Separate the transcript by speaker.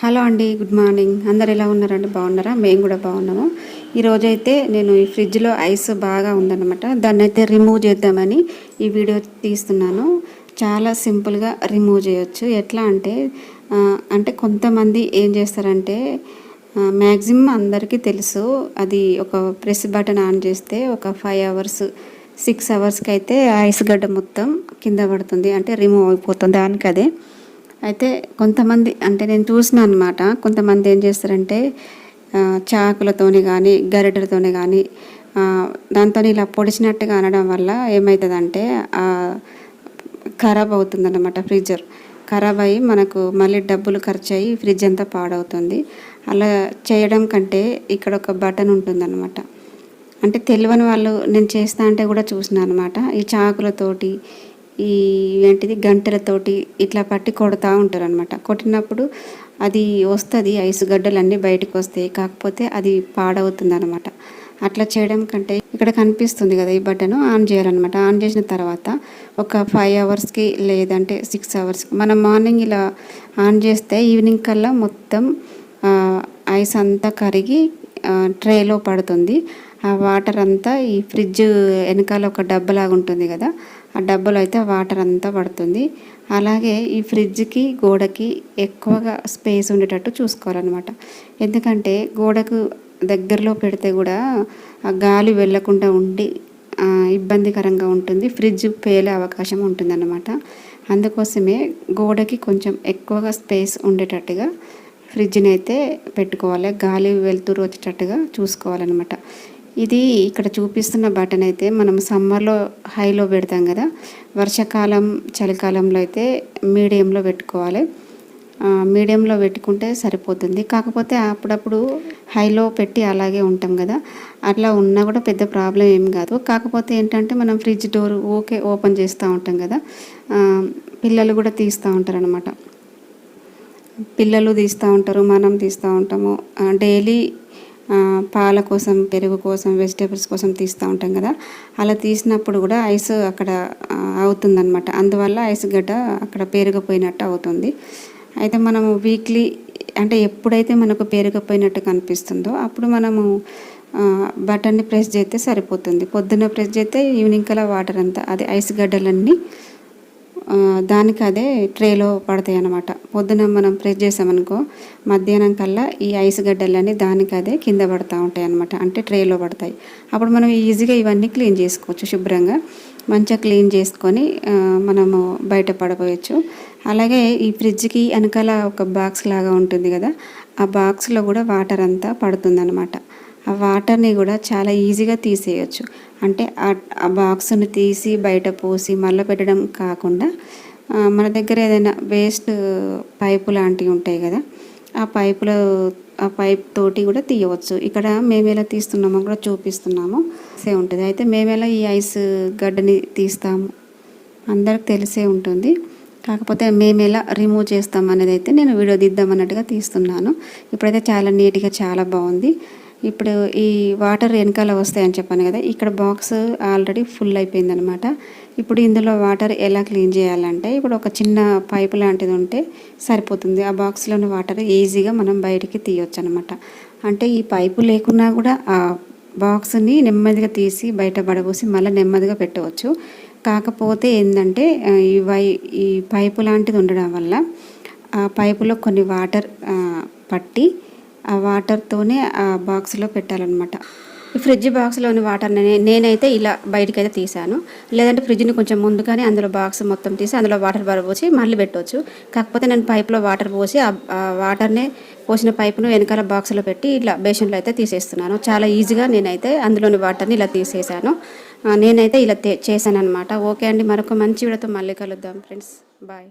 Speaker 1: Hello అండి good morning. అందరు ఎలా ఉన్నారండి? బాగున్నారా? మేము కూడా బాగున్నాము. ఈరోజు అయితే నేను ఈ ఫ్రిడ్జ్లో ఐస్ బాగా ఉందన్నమాట. దాన్ని అయితే రిమూవ్ చేద్దామని ఈ వీడియో తీస్తున్నాను. చాలా సింపుల్గా రిమూవ్ చేయొచ్చు. ఎట్లా అంటే అంటే కొంతమంది ఏం చేస్తారంటే మ్యాక్సిమం అందరికీ తెలుసు అది ఒక ప్రెస్ బటన్ ఆన్ చేస్తే ఒక ఫైవ్ అవర్స్ సిక్స్ అవర్స్కి అయితే ఐస్ గడ్డ మొత్తం కింద పడుతుంది. అంటే రిమూవ్ అయిపోతుంది. దానికి అదే అయితే కొంతమంది అంటే నేను చూసిన అనమాట కొంతమంది ఏం చేస్తారంటే చాకులతోని కానీ గరిటెలతోని కానీ దాంతో ఇలా పొడిచినట్టుగా అనడం వల్ల ఏమవుతుందంటే ఖరాబ్ అవుతుందన్నమాట ఫ్రిడ్జర్ ఖరాబ్ అయ్యి మనకు మళ్ళీ డబ్బులు ఖర్చు అయ్యి ఫ్రిడ్జ్ అంతా పాడవుతుంది. అలా చేయడం కంటే ఇక్కడ ఒక బటన్ ఉంటుందన్నమాట. అంటే తెలియని వాళ్ళు నేను చేస్తా అంటే కూడా చూసిన అనమాట ఈ చాకులతోటి ఈ ఏంటిది గంటెలతోటి ఇట్లా పట్టి కొడతా ఉంటారు అనమాట కొట్టినప్పుడు అది వస్తుంది ఐస్ గడ్డలన్నీ బయటకు వస్తాయి. కాకపోతే అది పాడవుతుంది అనమాట అట్లా చేయడం కంటే ఇక్కడ కనిపిస్తుంది కదా ఈ బటన్ ఆన్ చేయాలన్నమాట. ఆన్ చేసిన తర్వాత ఒక ఫైవ్ అవర్స్కి లేదంటే సిక్స్ అవర్స్కి మనం మార్నింగ్ ఇలా ఆన్ చేస్తే ఈవినింగ్ కల్లా మొత్తం ఐస్ అంతా కరిగి ట్రేలో పడుతుంది. ఆ వాటర్ అంతా ఈ ఫ్రిడ్జ్ వెనకాల ఒక డబ్బలాగా ఉంటుంది కదా ఆ డబ్బలో అయితే ఆ వాటర్ అంతా పడుతుంది. అలాగే ఈ ఫ్రిడ్జ్కి గోడకి ఎక్కువగా స్పేస్ ఉండేటట్టు చూసుకోవాలన్నమాట. ఎందుకంటే గోడకు దగ్గరలో పెడితే కూడా ఆ గాలి వెళ్ళకుండా ఉండి ఇబ్బందికరంగా ఉంటుంది. ఫ్రిడ్జ్ పేలే అవకాశం ఉంటుందన్నమాట. అందుకోసమే గోడకి కొంచెం ఎక్కువగా స్పేస్ ఉండేటట్టుగా ఫ్రిడ్జ్ని అయితే పెట్టుకోవాలి. గాలి వెళ్తురు వచ్చేటట్టుగా చూసుకోవాలన్నమాట. ఇది ఇక్కడ చూపిస్తున్న బటన్ అయితే మనం సమ్మర్లో హైలో పెడతాం కదా వర్షాకాలం చలికాలంలో అయితే మీడియంలో పెట్టుకోవాలి. మీడియంలో పెట్టుకుంటే సరిపోతుంది. కాకపోతే అప్పుడప్పుడు హైలో పెట్టి అలాగే ఉంటాం కదా అట్లా ఉన్నా కూడా పెద్ద ప్రాబ్లం ఏం కాదు. కాకపోతే ఏంటంటే మనం ఫ్రిడ్జ్ డోర్ ఓకే ఓపెన్ చేస్తూ ఉంటాం కదా పిల్లలు కూడా తీస్తూ ఉంటారనమాట పిల్లలు తీస్తూ ఉంటారు మనం తీస్తూ ఉంటాము. డైలీ పాల కోసం పెరుగు కోసం వెజిటేబుల్స్ కోసం తీస్తూ ఉంటాం కదా. అలా తీసినప్పుడు కూడా ఐస్ అక్కడ అవుతుందన్నమాట. అందువల్ల ఐస్ గడ్డ అక్కడ పెరిగిపోయినట్టు అవుతుంది. అయితే మనము వీక్లీ అంటే ఎప్పుడైతే మనకు పెరిగిపోయినట్టు కనిపిస్తుందో అప్పుడు మనము బటన్ని ప్రెస్ చేస్తే సరిపోతుంది. పొద్దున్న ప్రెస్ చేస్తే ఈవినింగ్ కల్లా వాటర్ అంతా అది ఐస్ గడ్డలన్నీ దానికి అదే ట్రేలో పడతాయి అన్నమాట. పొద్దున మనం ప్రెస్ చేసామనుకో మధ్యాహ్నం కల్లా ఈ ఐస్ గడ్డలన్నీ దానికి అదే కింద పడతా ఉంటాయి అన్నమాట. అంటే ట్రేలో పడతాయి. అప్పుడు మనం ఈజీగా ఇవన్నీ క్లీన్ చేసుకోవచ్చు శుభ్రంగా. మంచిగా క్లీన్ చేసుకొని మనము బయట పడపోయచ్చు. అలాగే ఈ ఫ్రిడ్జ్కి వెనకాల ఒక బాక్స్ లాగా ఉంటుంది కదా ఆ బాక్స్లో కూడా వాటర్ అంతా పడుతుందన్నమాట. ఆ వాటర్ని కూడా చాలా ఈజీగా తీసేయచ్చు. అంటే ఆ- బాక్స్ని తీసి బయట పోసి మళ్ళీ పెట్టడం కాకుండా మన దగ్గర ఏదైనా వేస్ట్ పైపు లాంటివి ఉంటాయి కదా ఆ పైపులో ఆ పైప్ తోటి కూడా తీయవచ్చు. ఇక్కడ మేము ఎలా తీస్తున్నామో కూడా చూపిస్తున్నాము. సే ఉంటుంది. అయితే మేము ఎలా ఈ ఐస్ గడ్డని తీస్తాము? అందరికి తెలిసే ఉంటుంది. కాకపోతే మేము ఎలా రిమూవ్ చేస్తాం అనేది అయితే నేను వీడియో దిద్దాం అన్నట్టుగా తీస్తున్నాను. ఇప్పుడైతే చాలా నీట్గా చాలా బాగుంది. ఇప్పుడు ఈ వాటర్ వెనకాల వస్తాయని చెప్పాను కదా ఇక్కడ బాక్స్ ఆల్రెడీ ఫుల్ అయిపోయిందనమాట ఇప్పుడు ఇందులో వాటర్ ఎలా క్లీన్ చేయాలంటే ఇప్పుడు ఒక చిన్న పైపు లాంటిది ఉంటే సరిపోతుంది. ఆ బాక్స్లోని వాటర్ ఈజీగా మనం బయటికి తీయొచ్చు అనమాట అంటే ఈ పైపు లేకున్నా కూడా ఆ బాక్స్ని నెమ్మదిగా తీసి బయట పడబోసి మళ్ళీ నెమ్మదిగా పెట్టవచ్చు. కాకపోతే ఏంటంటే ఈ వై ఈ పైపు లాంటిది ఉండడం వల్ల ఆ పైపులో కొన్ని వాటర్ పట్టి ఆ వాటర్తోనే ఆ బాక్స్లో పెట్టాలన్నమాట. ఈ ఫ్రిడ్జ్ బాక్స్లోని వాటర్ని నేనైతే ఇలా బయటికి అయితే తీసాను లేదంటే ఫ్రిడ్జ్ని కొంచెం ముందుగానే అందులో బాక్స్ మొత్తం తీసి అందులో వాటర్ పరపోసి మళ్ళీ పెట్టవచ్చు కాకపోతే నేను పైప్లో వాటర్ పోసి ఆ వాటర్నే పోసిన పైపును వెనకాల బాక్స్లో పెట్టి ఇట్లా బేషన్లో అయితే తీసేస్తున్నాను. చాలా ఈజీగా నేనైతే అందులోని వాటర్ని ఇలా తీసేసాను నేనైతే ఇలా చేశాను అనమాట ఓకే అండి మరొక మంచి వీడియోతో మళ్ళీ కలుద్దాం ఫ్రెండ్స్ బాయ్